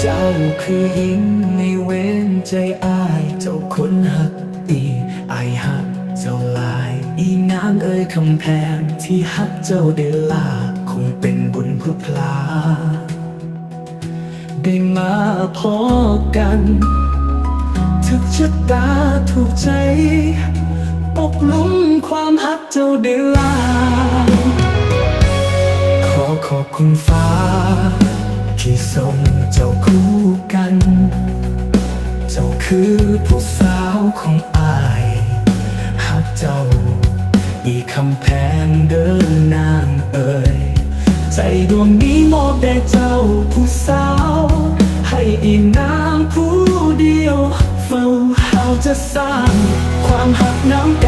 เจ้าคือหิงในเว้นใจอายเจ้าคนหักตีอายหักเจ้าลาย อีนางเอ่ยคำแพงที่หักเจ้าเดลาคงเป็นบุญพุพลาได้มาพอกันถึกชะตาถูกใจปกหลุ่มความหักเจ้าเดลาขอขอบคุณฟ้า ที่ส่ง คือผู้สาวของอายหักเจ้า อีกคำแพงเดินนางเอ่ย ใจดวงนี้มอบแด่เจ้าผู้สาว ให้อีนางผู้เดียว เฝ้าเฮาจะสร้าง ความหักน้ำ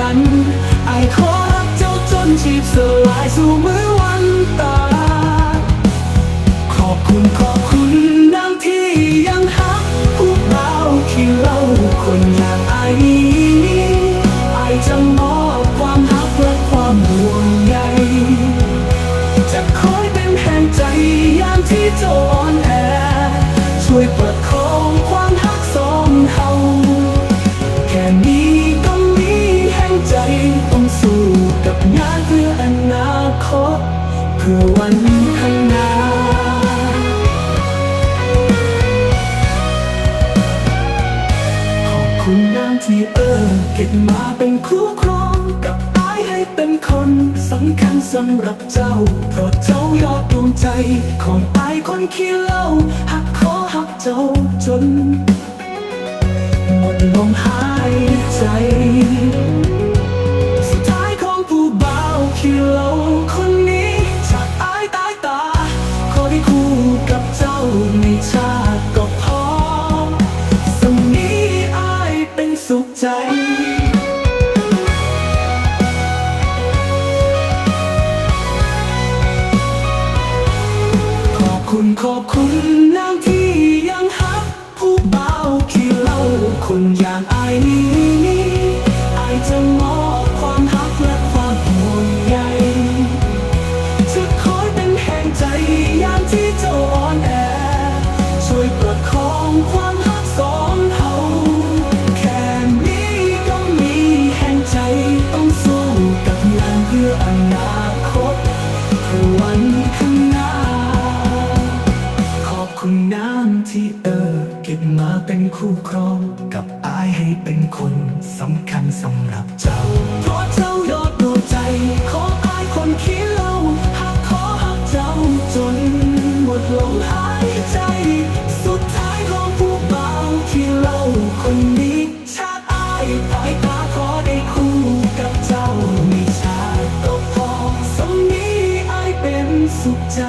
เจ้าอ่อนแอช่วยประคองความหักสองเฮาแค่นี้ก็มีแห่งใจต้องสู้กับงานเพื่ออนาคตเพื่อวันข้างหน้าขอบคุณนางที่เออเก็บมาเป็นคู่ครองกับอายให้เป็นคนสำคัญสำหรับเจ้าเพราะเจ้ายอดดว ใจของอายคนขี้เล่าหักขอหักเจ้าจน หมดลมหายใจ สุดท้ายของผู้บ่าวขี้เล่าคนนี้จากอายตายตา ขอได้คู่กับเจ้าในชาติก็พอสำนี้อายเป็นสุขใจ ขอบคุณนางที่ยังฮัก ผู้เบาที่เล่าคนอย่างอายนี้อายจะมอบความฮักและความห่วงใยจะคอยเป็นแห่งใจยามที่เจ้าอ่อนแอ ช่วยประคองความ เป็นคู่ครองกับอายให้เป็นคนสำคัญสำหรับเจ้าเพราะเจ้ายอดดวงใจ ขออายคนขี้เล่าหักขอหักเจ้าจนหมดลมหายใจ สุดท้ายของผู้เบาที่เล่าคนนี้ชาติอายภายตาขอได้คู่กับเจ้าในชาติก็พอสมนี้อายเป็นสุขใจ